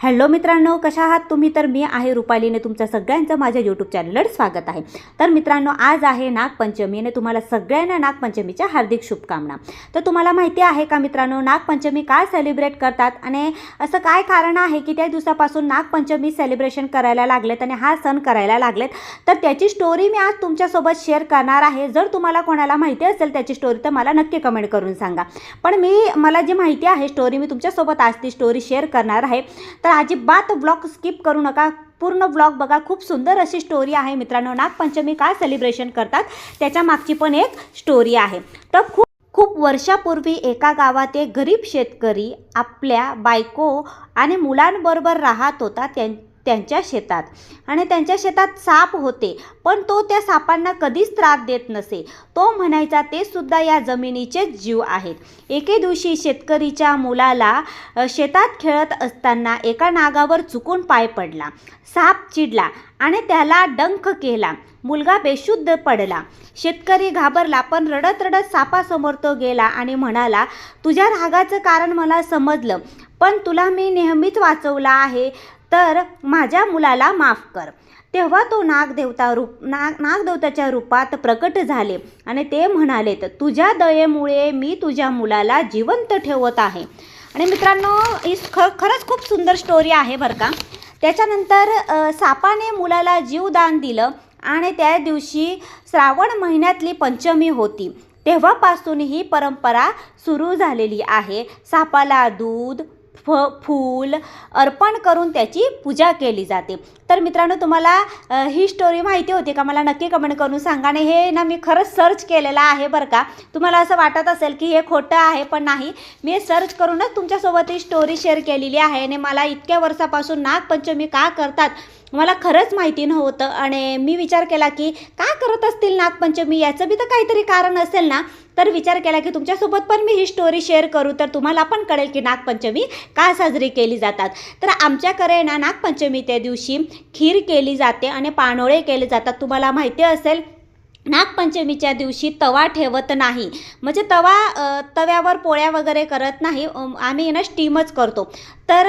Hello मित्रांनो कशा आहात तुम्ही? तर मी आहे रुपालीने तुमचं सगळ्यांचं माझ्या यूट्यूब चॅनलवर स्वागत आहे. तर मित्रांनो आज आहे नागपंचमी आणि तुम्हाला सगळ्यांना नागपंचमीच्या हार्दिक शुभकामना. तर तुम्हाला माहिती आहे का मित्रांनो नागपंचमी काय सेलिब्रेट करतात? आणि असं काय कारण आहे की त्या दिवसापासून नागपंचमी सेलिब्रेशन करायला लागलेत आणि हा सण करायला लागलेत? तर त्याची स्टोरी मी आज तुमच्यासोबत शेअर करणार आहे. जर तुम्हाला कोणाला माहिती असेल त्याची स्टोरी तर मला नक्की कमेंट करून सांगा. पण मी मला जी माहिती आहे स्टोरी मी तुमच्यासोबत आज ती स्टोरी शेअर करणार आहे. तर अजिबात ब्लॉग स्किप करू नका. पूर्ण ब्लॉग बघा. खूप सुंदर अशी स्टोरी आहे मित्रांनो. नागपंचमी काय सेलिब्रेशन करतात? त्याच्या मागची पण एक स्टोरी आहे. तर खूप खूप वर्षापूर्वी एका गावात एक गरीब शेतकरी आपल्या बायको आणि मुलांबरोबर राहत होता. त्यां त्यांच्या शेतात. आणि त्यांच्या शेतात साप होते पण तो त्या सापांना कधीच त्रास देत नसे. तो म्हणायचा ते सुद्धा या जमिनीचेच जीव आहेत. एके दिवशी शेतकरीच्या मुलाला शेतात खेळत असताना एका नागावर चुकून पाय पडला. साप चिडला आणि त्याला डंख केला. मुलगा बेशुद्ध पडला. शेतकरी घाबरला पण रडत रडत सापासमोर तो गेला आणि म्हणाला तुझ्या रागाचं कारण मला समजलं पण तुला मी नेहमीच वाचवला आहे. तर माझ्या मुलाला माफ कर. तेव्हा तो नागदेवता रूप नाग नागदेवताच्या रूपात प्रकट झाले आणि ते म्हणालेत तुझ्या दयेमुळे मी तुझ्या मुलाला जिवंत ठेवत आहे. आणि मित्रांनो ही ख खरंच खूप सुंदर स्टोरी आहे बरं का. त्याच्यानंतर सापाने मुलाला जीवदान दिलं आणि त्या दिवशी श्रावण महिन्यातली पंचमी होती. तेव्हापासून ही परंपरा सुरू झालेली आहे. सापाला दूध फ फूल अर्पण करून त्याची पूजा केली जाते. तर मित्रांनो तुम्हाला ही स्टोरी माहिती होती का? मला नक्की कमेंट करून सांगा. आणि हे ना मी खरंच सर्च केलेलं आहे बरं का. तुम्हाला असं वाटत असेल की हे खोटं आहे पण नाही. मी सर्च करूनच तुमच्यासोबत ही स्टोरी शेअर केलेली आहे. आणि मला इतक्या वर्षापासून नागपंचमी का करतात मला खरंच माहिती नव्हतं. आणि मी विचार केला की का करत असतील नागपंचमी? याचं बी तर काहीतरी कारण असेल ना? तर विचार केला की तुमच्यासोबत पण मी ही स्टोरी शेअर करू. तर तुम्हाला पण कळेल की नागपंचमी का साजरी केली जातात. तर आमच्याकडे ना नागपंचमी त्या दिवशी. खीर केली जाते आणि पानोळे केले जातात. तुम्हाला माहिती असेल नागपंचमीच्या दिवशी तवा ठेवत नाही. म्हणजे तवा तव्यावर पोळ्या वगैरे करत नाही. आम्ही ना स्टीमच करतो. तर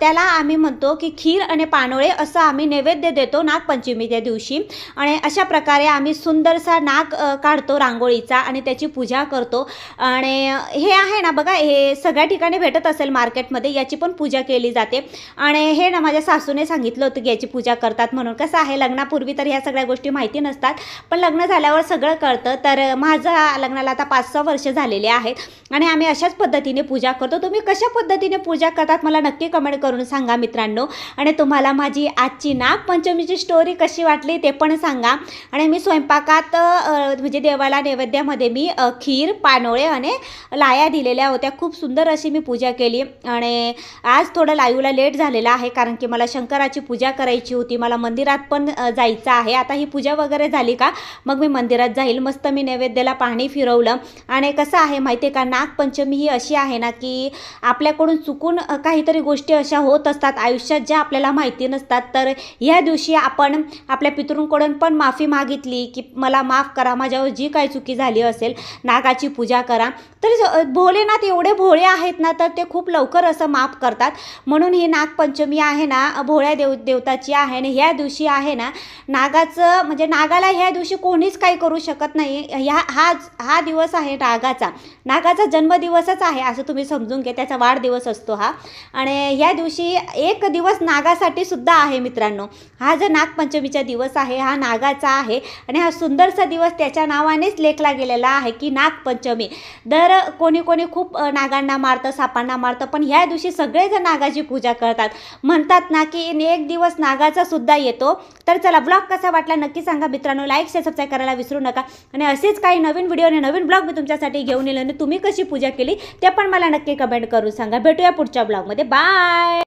त्याला आम्ही म्हणतो की खीर आणि पानोळे असं आम्ही नैवेद्य देतो नागपंचमीच्या दिवशी. आणि अशा प्रकारे आम्ही सुंदरसा नाग काढतो रांगोळीचा आणि त्याची पूजा करतो. आणि हे आहे ना बघा हे सगळ्या ठिकाणी भेटत असेल मार्केटमध्ये याची पण पूजा केली जाते. आणि हे ना माझ्या सासूने सांगितलं होतं की याची पूजा करतात म्हणून. कसं आहे लग्नापूर्वी तर ह्या सगळ्या गोष्टी माहिती नसतात. पण लग्न झाल्यावर सगळं कळतं. तर माझं लग्नाला आता पाच सहा वर्ष झालेले आहेत आणि आम्ही अशाच पद्धतीने पूजा करतो. तुम्ही कशा पद्धतीने पूजा करतात मला नक्की कमेंट करून सांगा मित्रांनो. आणि तुम्हाला माझी आजची नागपंचमीची स्टोरी कशी वाटली ते पण सांगा. आणि मी स्वयंपाकात म्हणजे देवाला नैवेद्यामध्ये मी खीर पानोळे आणि लाया दिलेल्या होत्या. खूप सुंदर अशी मी पूजा केली. आणि आज थोडं लाईवला लेट झालेलं आहे कारण की मला शंकराची पूजा करायची होती. मला मंदिरात पण जायचं आहे. आता ही पूजा वगैरे झाली का? मग मी मंदिरात जाईल. मस्त मी नैवेद्याला पाणी फिरवलं. आणि कसं आहे माहिती आहे का? नागपंचमी ही अशी आहे ना की आपल्याकडून चुकून काहीतरी गोष्टी अशा होत असतात. आयुष्यात ज्या आपल्याला माहिती नसतात. तर ह्या दिवशी आपण आपल्या पितृंकडून पण माफी मागितली की मला माफ करा. माझ्यावर जी काही चुकी झाली असेल नागाची पूजा करा. तर भोलेनाथ एवढे भोळे आहेत ना तर ते खूप लवकर असं माफ करतात. म्हणून ही नागपंचमी आहे ना भोळ्या देव देवताची आहे. आणि ह्या दिवशी आहे ना नागाचं म्हणजे नागाला ह्या दिवशी कोणी कोणीच काही करू शकत नाही. ह्या हा हा दिवस आहे नागाचा. नागाचा जन्मदिवसच आहे असं तुम्ही समजून घ्या. त्याचा वाढदिवस असतो हा. आणि ह्या दिवशी एक दिवस नागासाठी सुद्धा आहे मित्रांनो. हा जो नागपंचमीचा दिवस आहे हा नागाचा आहे. आणि हा सुंदरसा दिवस त्याच्या नावानेच लेखला गेलेला आहे की नागपंचमी. दर कोणी कोणी खूप नागांना मारतं सापांना मारतं. पण ह्या दिवशी सगळेजण नागाची पूजा करतात. म्हणतात ना की एक दिवस नागाचा सुद्धा येतो. तर चला ब्लॉग कसा वाटला नक्की सांगा मित्रांनो. लाईक शेअर सबस्क्राईब करायला विसरू नका. आणि असेच काही नवीन व्हिडिओ आणि नवीन ब्लॉग मी तुमच्यासाठी घेऊन येईल आणि तुम्ही कशी पूजा केली ते पण मला नक्की कमेंट करून सांगा. भेटूया पुढच्या ब्लॉगमध्ये बाय